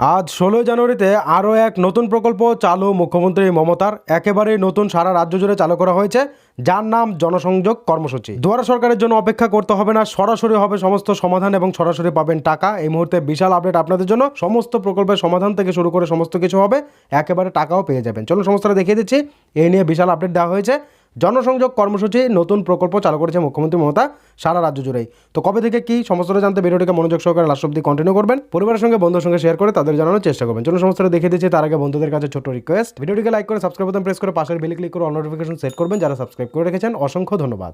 আজ ষোলোই জানুয়ারিতে আরও এক নতুন প্রকল্প চালু মুখ্যমন্ত্রী মমতার। একেবারেই নতুন সারা রাজ্য জুড়ে চালু করা হয়েছে। যার নাম জনসংযোগ কর্মসূচি। দুয়ারা সরকারের জন্য অপেক্ষা করতে হবে না, সরাসরি হবে সমস্ত সমাধান এবং সরাসরি পাবেন টাকা। এই মুহূর্তে বিশাল আপডেট আপনাদের জন্য। সমস্ত প্রকল্পের সমাধান থেকে শুরু করে সমস্ত কিছু হবে, একেবারে টাকাও পেয়ে যাবেন। চলুন সমস্তটা দেখিয়ে দিচ্ছি। এই নিয়ে বিশাল আপডেট দেওয়া হয়েছে। জনসংযোগ কর্মসূচি নতুন প্রকল্প চালু করেছে মুখ্যমন্ত্রী মমতা, সারা রাজ্য জুড়েই। তো কবে থেকে কি সমস্তটা জানতে ভিডিওটিকে মনোযোগ সহকারে লাস্ট অব্দি কন্টিনিউ করবেন। পরিবারের সঙ্গে বন্ধুর সঙ্গে শেয়ার করে তাদের জানানোর চেষ্টা করবেন। চলুন সমস্তটা দেখিয়ে দিচ্ছি। তার আগে বন্ধুদের কাছে ছোট রিকোয়েস্ট ভিডিওটিকে লাইক করে সাবস্ক্রাইব বাটন প্রেস করে পাশের বেল ক্লিক করে নোটিফিকেশন সেট করবেন। যারা সাবস্ক্রাইব করে রেখেছেন অসংখ্য ধন্যবাদ।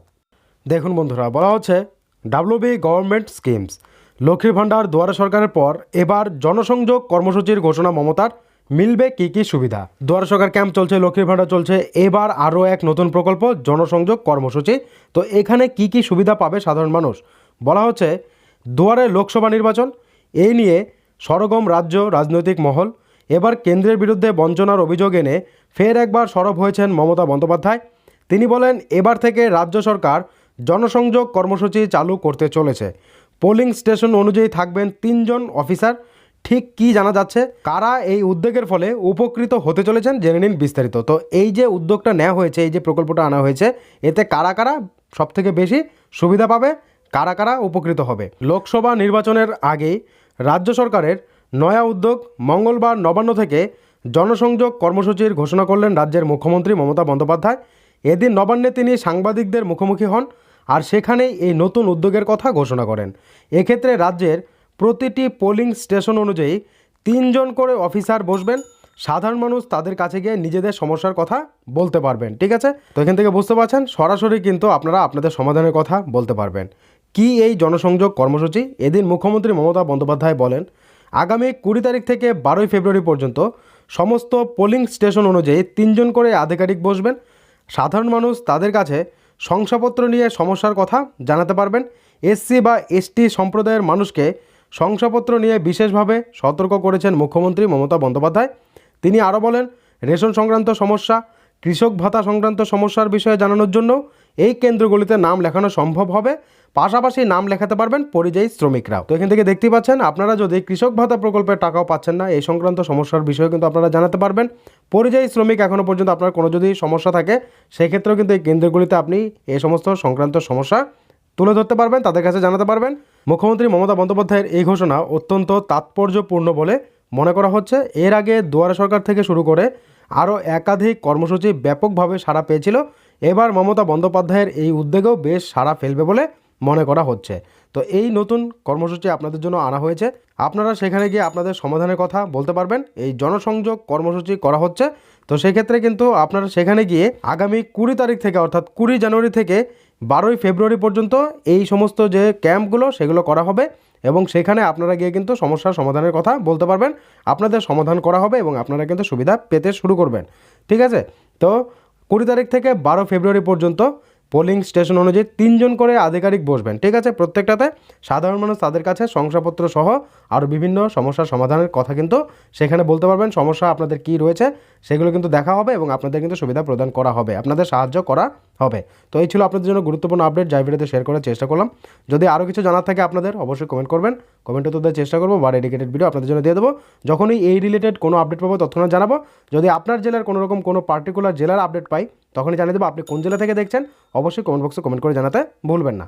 দেখুন বন্ধুরা, বলা হচ্ছে ডাব্লিউবি গভর্নমেন্ট স্কিমস লক্ষ্মীর ভাণ্ডার দুয়ারে সরকারের পর এবার জনসংযোগ কর্মসূচির ঘোষণা মমতার, মিলবে কি কি সুবিধা? দুয়ারে সরকার ক্যাম্প চলছে, লক্ষ্মীর ভাণ্ডার চলছে, এবার আরও এক নতুন প্রকল্প, জনসংযোগ কর্মসূচি। তো এখানে কি কি সুবিধা পাবে সাধারণ মানুষ? বলা হচ্ছে দুয়ারে লোকসভা নির্বাচন, এই নিয়ে সরগম রাজ্য রাজনৈতিক মহল, এবার কেন্দ্রের বিরুদ্ধে বঞ্চনার অভিযোগ এনে ফের একবার সরব হয়েছেন মমতা বন্দ্যোপাধ্যায়। তিনি বলেন, এবার থেকে রাজ্য সরকার জনসংযোগ কর্মসূচি চালু করতে চলেছে। পোলিং স্টেশন অনুযায়ী থাকবেন তিনজন অফিসার। ঠিক কি জানা যাচ্ছে? কারা এই উদ্যোগের ফলে উপকৃত হতে চলেছেন? জেনে নিন বিস্তারিত। তো এই যে উদ্যোগটা নেওয়া হয়েছে, এই যে প্রকল্পটা আনা হয়েছে, এতে কারা কারা সব থেকে বেশি সুবিধা পাবে? কারা কারা উপকৃত হবে? লোকসভা নির্বাচনের আগেই রাজ্য সরকারের নয়া উদ্যোগ মঙ্গলবার নবান্ন থেকে জনসংযোগ কর্মসূচির ঘোষণা করলেন রাজ্যের মুখ্যমন্ত্রী মমতা বন্দ্যোপাধ্যায়। এদিন নবান্নে তিনি সাংবাদিকদের মুখোমুখি হন আর সেখানেই এই নতুন উদ্যোগের কথা ঘোষণা করেন। এক্ষেত্রে রাজ্যের প্রতিটি পোলিং স্টেশন অনুযায়ী তিনজন করে অফিসার বসবেন। সাধারণ মানুষ তাদের কাছে গিয়ে নিজেদের সমস্যার কথা বলতে পারবেন, ঠিক আছে? তো এখান থেকে বুঝতে পারছেন? সরাসরি কিন্তু আপনারা আপনাদের সমাধানের কথা বলতে পারবেন। কি এই জনসংযোগ কর্মসূচি? এদিন মুখ্যমন্ত্রী মমতা বন্দ্যোপাধ্যায় বলেন, আগামী কুড়ি তারিখ থেকে বারোই ফেব্রুয়ারি পর্যন্ত সমস্ত পোলিং স্টেশন অনুযায়ী তিনজন করে আধিকারিক বসবেন। সাধারণ মানুষ তাদের কাছে শংসাপত্র নিয়ে সমস্যার কথা জানাতে পারবেন। এসসি বা এসটি সম্প্রদায়ের মানুষকে শংসাপত্র নিয়ে বিশেষভাবে সতর্ক করেছেন মুখ্যমন্ত্রী মমতা বন্দ্যোপাধ্যায়। তিনি আরও বলেন, রেশন সংক্রান্ত সমস্যা, কৃষক ভাতা সংক্রান্ত সমস্যার বিষয়ে জানানোর জন্য এই কেন্দ্রগুলিতে নাম লেখানো সম্ভব হবে। পাশাপাশি নাম লেখাতে পারবেন পরিযায়ী শ্রমিকরাও। তো এখান থেকে দেখতেই পাচ্ছেন, আপনারা যদি কৃষক ভাতা প্রকল্পের টাকাও পাচ্ছেন না, এই সংক্রান্ত সমস্যার বিষয়ে কিন্তু আপনারা জানাতে পারবেন। পরিযায়ী শ্রমিক এখনও পর্যন্ত আপনার কোনো যদি সমস্যা থাকে, সেক্ষেত্রেও কিন্তু এই কেন্দ্রগুলিতে আপনি এই সমস্ত সংক্রান্ত সমস্যা তুলে ধরতে পারবেন, তাদের কাছে জানাতে পারবেন। মুখ্যমন্ত্রী মমতা বন্দ্যোপাধ্যায়ের এই ঘোষণা অত্যন্ত তাৎপর্যপূর্ণ বলে মনে করা হচ্ছে। এর আগে দুয়ারে সরকার থেকে শুরু করে আরও একাধিক কর্মসূচি ব্যাপকভাবে সাড়া পেয়েছিল। এবার মমতা বন্দ্যোপাধ্যায়ের এই উদ্যোগেও বেশ সাড়া ফেলবে বলে মনে করা হচ্ছে। তো এই নতুন কর্মসূচি আপনাদের জন্য আনা হয়েছে। আপনারা সেখানে গিয়ে আপনাদের সমাধানের কথা বলতে পারবেন। এই জনসংযোগ কর্মসূচি করা হচ্ছে। তো সেক্ষেত্রে কিন্তু আপনারা সেখানে গিয়ে আগামী কুড়ি তারিখ থেকে অর্থাৎ কুড়ি জানুয়ারি থেকে বারোই ফেব্রুয়ারি পর্যন্ত এই সমস্ত যে ক্যাম্পগুলো, সেগুলো করা হবে এবং সেখানে আপনারা গিয়ে কিন্তু সমস্যার সমাধানের কথা বলতে পারবেন। আপনাদের সমাধান করা হবে এবং আপনারা কিন্তু সুবিধা পেতে শুরু করবেন। ঠিক আছে? তো কুড়ি তারিখ থেকে বারো ফেব্রুয়ারি পর্যন্ত পোলিং স্টেশন অনুযায়ী তিনজন করে আধিকারিক বসবেন। ঠিক আছে? প্রত্যেকটাতে সাধারণ মানুষ তাদের কাছে শংসাপত্র সহ আরও বিভিন্ন সমস্যার সমাধানের কথা কিন্তু সেখানে বলতে পারবেন। সমস্যা আপনাদের কী রয়েছে সেগুলো কিন্তু দেখা হবে এবং আপনাদের কিন্তু সুবিধা প্রদান করা হবে। আপনাদের সাহায্য করা হবে। তো এই ছিল আপনাদের জন্য গুরুত্বপূর্ণ আপডেট। যাই ভিডিওতে শেয়ার করার চেষ্টা করলাম। যদি আরও কিছু জানার থাকে আপনাদের, অবশ্যই কমেন্ট করবেন। কমেন্টে তো দেওয়ার চেষ্টা করব বা ডেডিকেটেড ভিডিও আপনাদের জন্য দিয়ে দেবো। যখনই এই রিলেটেড কোনো আপডেট পাবো তৎক্ষণাৎ জানাব। যদি আপনার জেলার কোনো রকম কোনো পার্টিকুলার জেলার আপডেট পাই তখনই জানিয়ে দেবো আপনি কোন জেলা থেকে দেখছেন, অবশ্যই কমেন্ট বক্সে কমেন্ট করে জানাতে ভুলবেন না।